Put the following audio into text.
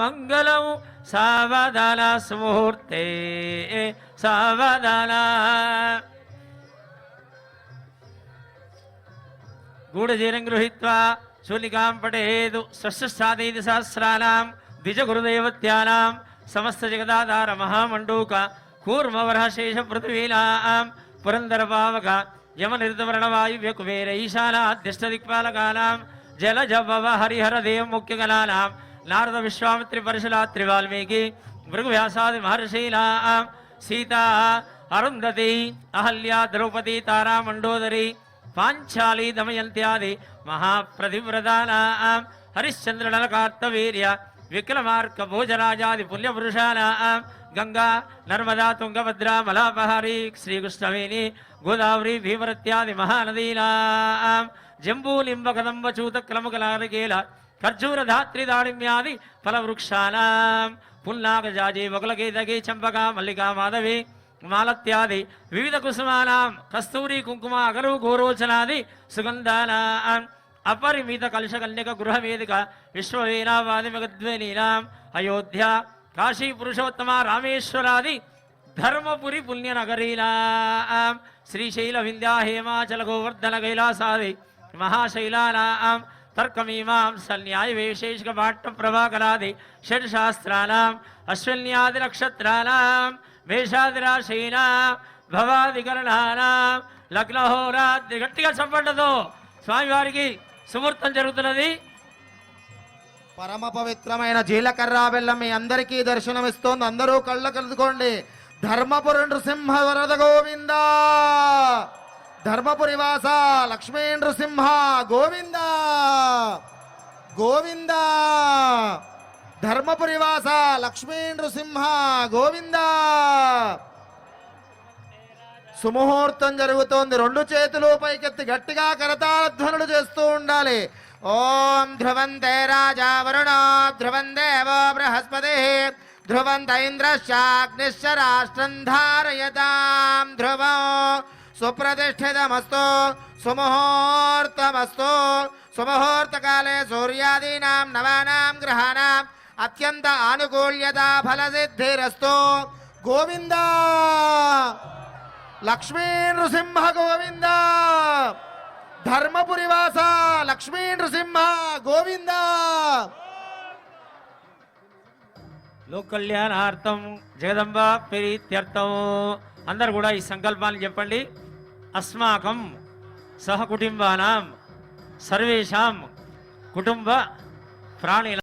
मंगल सावधाना स्मूर्ते सावधाना गूढधीरं गृहीत्वा शूलिकां पठेतु षष्ठसादैति सहस्राणां द्विजगुरुदैवत्यानां समस्तजगदाधार महामण्डूक कूर्मवरः शेषपृथिवीनां पुरन्दरपावक यमनिर्दवर्णवायुव्यकुबेर ईशानाद्यष्टदिक्पालकानां जलजभव हरिहरदेव मुख्यकलानां నారద విశ్వామిత్రి పరశురాత్రి త్రివాల్మీకి భృగువ్యాసాది మహర్షీనాం సీతా అరుంధతి అహల్య ద్రౌపది తారా మండోదరి పాంచాలి దమయంత్యాది మహాప్రతివ్రతానాం హరిశ్చంద్రనల కార్తవీర్య విక్రమార్క భోజరాజాది పుణ్యపురుషానాం గంగా నర్మదా తుంగభద్ర మలాపహారి శ్రీకృష్ణవేణి గోదావరి భీమరత్యాది మహానదీనాం జంబూలింబ కదంబ చూత క్రమకలారకేల ఖర్జూర ధాత్రి దాడిమ్యాది ఫలవృక్షానాం. పుల్నాగ జాజి మొగలగేదగి చంపక మల్లికా మాధవి మాలత్యాది వివిధ కుసుమానాం కస్తూరి కుంకుమ అగరు గోరోచనాది సుగంధానాం. అపరిమిత కలుష కన్యక గృహవేదిక విశ్వవీరావాది మగద్వనీనాం అయోధ్య కాశీ పురుషోత్తమ రామేశ్వరాది ధర్మపురి పుణ్యనగరీనాం. శ్రీశైల వింధ్యా హేమాచల గోవర్ధన కైలాసాది మహాశైలానాం. తర్కమీమాంస న్యాయ వైశేషిక పాఠ ప్రభాకరాది షడ్శాస్త్రానాం అశ్వన్యాది నక్షత్రానాం మేషాదిరాశీనాం భవాదికరణానాం లగ్నహోరాది గట్టిగా చెప్పండదు స్వామివారికి సుమూర్తం జరుగుతున్నది. పరమ పవిత్రమైన జీలకర్ర బెల్లం మీ అందరికీ దర్శనమిస్తోంది. అందరూ కళ్ళ కలుదుకోండి ధర్మపురి సింహ వరద గోవిందా! ధర్మపురి వాస లక్ష్మీ గోవింద గోవింద. ధర్మపురి వాస లక్ష్మీ గోవింద. సుముహూర్తం జరుగుతోంది. రెండు చేతులు పైకెత్తి గట్టిగా కరతాళధ్వనులు చేస్తూ ఉండాలి. ఓం ధ్రువంతే రాజా వరుణ ధ్రువం దేవో బృహస్పతి ధ్రువంత ఇంద్రశ్చాగ్నిశ్చ రాష్ట్రం ధారయతాం. ధ్రువం సుప్రతిష్ఠితమస్తు సుముహూర్తమస్తు సుముహూర్తకాలే సూర్యాదీనాం నవానాం గ్రహాణాం అత్యంత ఆనుకూల్యత ఫలసిద్ధిరస్తు గోవింద లక్ష్మీ నృసింహ గోవింద ధర్మపురి వాస లక్ష్మీ నృసింహ గోవింద లోక్ కళ్యాణార్థం జగదంబ ప్రీత్యర్థం అందరు కూడా ఈ సంకల్పాన్ని చెప్పండి. అస్మాకం సహకుటుంబానాం సర్వేషాం కుటుంబ ప్రాణిల